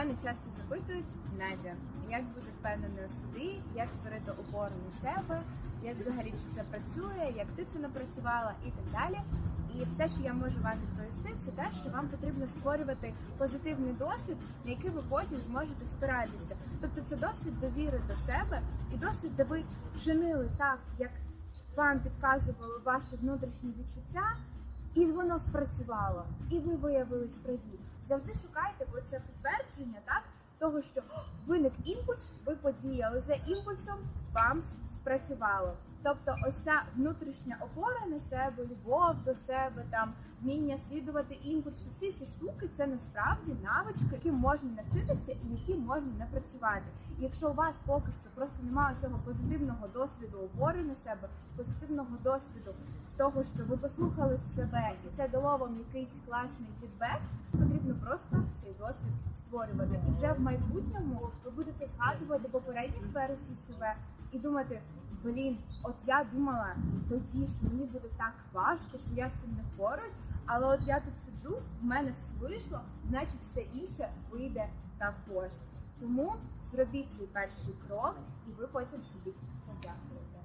Мене часто запитують, Надя, як бути впевненою в собі, як створити опору на себе, як взагалі це все працює, як ти це напрацювала і так далі. І все, що я можу вам відповісти, це те, що вам потрібно створювати позитивний досвід, на який ви потім зможете спиратися. Тобто це досвід довіри до себе і досвід, де ви вчинили так, як вам підказувало ваше внутрішнє відчуття, і воно спрацювало, і ви виявились праві. Завжди шукайте це підтвердження, так того, що виник імпульс, ви подіяли за імпульсом, вам спрацювало. Тобто, ось ця внутрішня опора на себе, любов до себе, там вміння слідувати імпульсу, всі ці штуки це насправді навички, які можна навчитися і які можна напрацювати. І якщо у вас поки що просто немає цього позитивного досвіду опори на себе, позитивного досвіду того, що ви послухали себе, і це дало вам якийсь класний фідбек, потрібно просто цей створювати. І вже в майбутньому ви будете згадувати попередніх версій себе і думати, блін, от я думала тоді, що мені буде так важко, що я з цим не впораюсь, але от я тут сиджу, в мене все вийшло, значить все інше вийде також. Тому зробіть цей перший крок, і ви потім собі подякуєте.